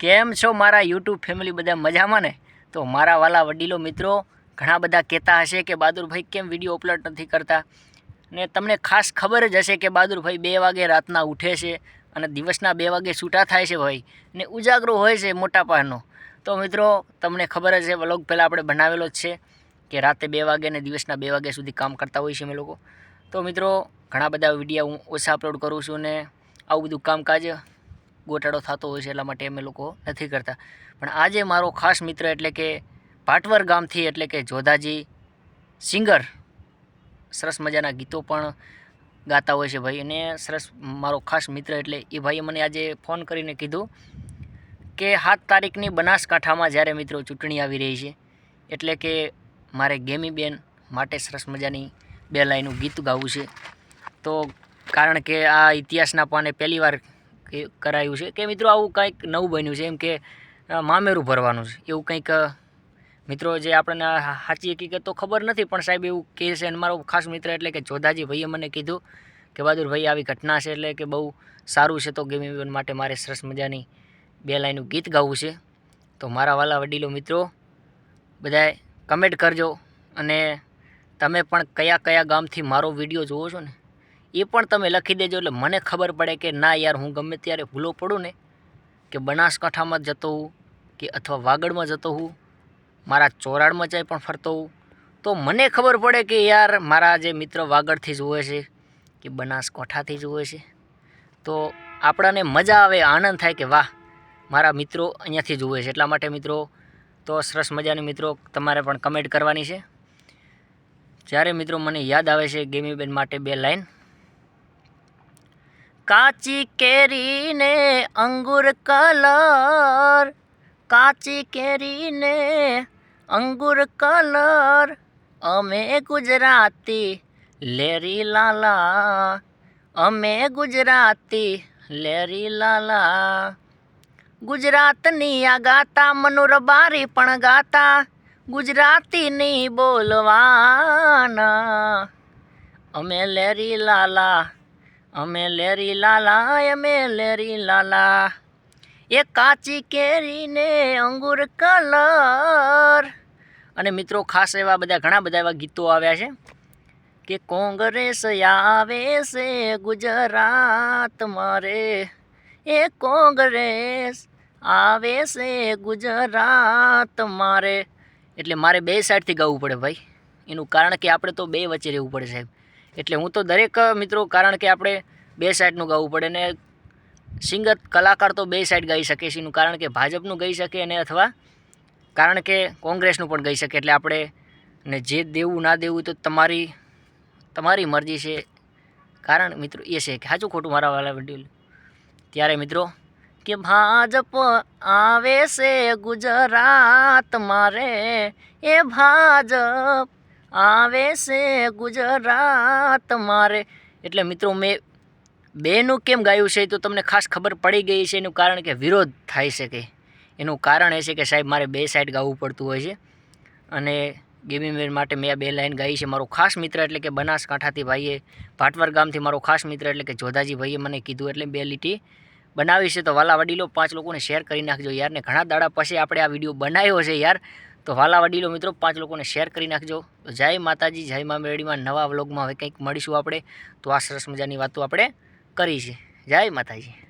કેમ છો મારા યુટ્યુબ ફેમિલી બધા મજામાં ને? તો મારા વાલા વડીલો મિત્રો, ઘણા બધા કહેતા હશે કે બહાદુરભાઈ કેમ વીડિયો અપલોડ નથી કરતા? ને તમને ખાસ ખબર જ હશે કે બહાદુરભાઈ બે વાગે રાતના ઉઠે છે અને દિવસના બે વાગે છૂટા થાય છે ભાઈ ને ઉજાગરો હોય છે મોટા પાનો તો મિત્રો, તમને ખબર જ છે વ્લોગ પહેલાં આપણે બનાવેલો જ છે કે રાતે બે વાગે ને દિવસના બે વાગ્યા સુધી કામ કરતા હોઈએ છીએ અમે લોકો. તો મિત્રો, ઘણા બધા વીડિયો હું ઓછા અપલોડ કરું છું ને આવું બધું કામકાજ ગોટાળો થતો હોય છે, એટલા માટે અમે લોકો નથી કરતા. પણ આજે મારો ખાસ મિત્ર એટલે કે પાટવર ગામથી એટલે કે જોધાજી સિંગર, સરસ મજાના ગીતો પણ ગાતા હોય છે ભાઈ. અને સરસ મારો ખાસ મિત્ર એટલે એ ભાઈએ મને આજે ફોન કરીને કીધું કે સાત તારીખની બનાસકાંઠામાં જ્યારે મિત્રો ચૂંટણી આવી રહી છે, એટલે કે મારે ગેમી બેન માટે સરસ મજાની બે લાઈનનું ગીત ગાવું છે. તો કારણ કે આ ઇતિહાસના પાને પહેલી કે કરાયું છે. કે મિત્રો આવું કંઈક નવું બન્યું છે, એમ કે મામેરું ભરવાનું છે. એવું કંઈક મિત્રો જે આપણને સાચી હકીકત તો ખબર નથી, પણ સાહેબ એવું કહે છે અને મારો ખાસ મિત્ર એટલે કે જોધાજી ભાઈએ મને કીધું કે, બહાદુરભાઈ, આવી ઘટના છે એટલે કે બહુ સારું છે તો ગેમ ઇવેન્ટ માટે મારે સરસ મજાની બે લાઈનનું ગીત ગાવું છે. તો મારા વાલા વડીલો મિત્રો બધાએ કમેન્ટ કરજો અને તમે પણ કયા કયા ગામથી મારો વીડિયો જોવો છો ને એ પણ તમે લખી દેજો એટલે મને ખબર પડે કે ના યાર, હું ગમે ત્યારે ભૂલો પડું ને, કે બનાસકાંઠામાં જતો હું કે અથવા વાગડમાં જતો હું મારા ચોરાડમાં જાય પણ ફરતો હું તો મને ખબર પડે કે યાર, મારા જે મિત્ર વાગડથી જુએ છે, કે બનાસકાંઠાથી જુએ છે. તો આપણાને મજા આવે, આનંદ થાય કે વાહ, મારા મિત્રો અહીંયાથી જુએ છે. એટલા માટે મિત્રો, તો સરસ મજાની મિત્રો, તમારે પણ કમેન્ટ કરવાની છે. જ્યારે મિત્રો મને યાદ આવે છે ગેમીબેન માટે બે લાઈન કાચી કેરીને અંગુર કલર, કાચી કેરીને અંગુર કલર. અમે ગુજરાતી લેરી લાલા, અમે ગુજરાતી લેરી લાલા. ગુજરાતની આ ગાતા મનુરબારી પણ ગાતા, ગુજરાતીની બોલવાના. અમે લેરી લાલા અમે લેરી લાલા, અમે લેરી લાલા. એ કાચી કેરીને અંગુર કલર. અને મિત્રો, ખાસ એવા બધા ઘણા બધા એવા ગીતો આવ્યા છે કે કોંગ્રેસ આવે છે ગુજરાત મારે. એ કોંગ્રેસ આવે છે ગુજરાત મારે. એટલે મારે બે સાઈડથી ગાવું પડે ભાઈ. એનું કારણ કે આપણે તો બે વચ્ચે રહેવું પડે સાહેબ. એટલે હું તો દરેક મિત્રો, કારણ કે આપણે બે સાઈડનું ગાવું પડે ને સિંગર કલાકાર તો બે સાઈડ ગાઈ શકે છે, એનું કારણ કે ભાજપનું ગાઈ શકે અને અથવા કારણ કે કોંગ્રેસનું પણ ગાઈ શકે. એટલે આપણે ને જે દેવું ના દેવું તો તમારી તમારી મરજી છે. કારણ મિત્રો એ છે કે સાચું ખોટું મારા વાલા વડીલ. ત્યારે મિત્રો, કે ભાજપ આવે છે ગુજરાત મારે, એ ભાજપ આવે છે ગુજરાત મારે. એટલે મિત્રો, મેં બેનું કેમ ગાયું છે તો તમને ખાસ ખબર પડી ગઈ છે. એનું કારણ કે વિરોધ થાય છે કે. એનું કારણ એ છે કે સાહેબ, મારે બે સાઈડ ગાવું પડતું હોય છે. અને ગેમિંગ મેન માટે મેં બે લાઈન ગાઈ છે. મારો ખાસ મિત્ર એટલે કે બનાસકાંઠાથી ભાઈએ, ભાટવર ગામથી મારો ખાસ મિત્ર એટલે કે જોધાજી ભાઈએ મને કીધું એટલે બે લીટી બનાવી છે. તો વાલા વડીલો પાંચ લોકોને શેર કરી નાખજો યાર. ને ઘણા દાડા પછી આપણે આ વીડિયો બનાવ્યો છે યાર. તો વાલા વડીલો મિત્રો, પાંચ લોકોને શેર કરી નાખજો. જય માતાજી, જય મા મેળીમાં નવા વ્લોગમાં હવે કંઈક મળીશું આપણે. તો આ સરસ મજાની વાતો આપણે કરી છે જય માતાજી.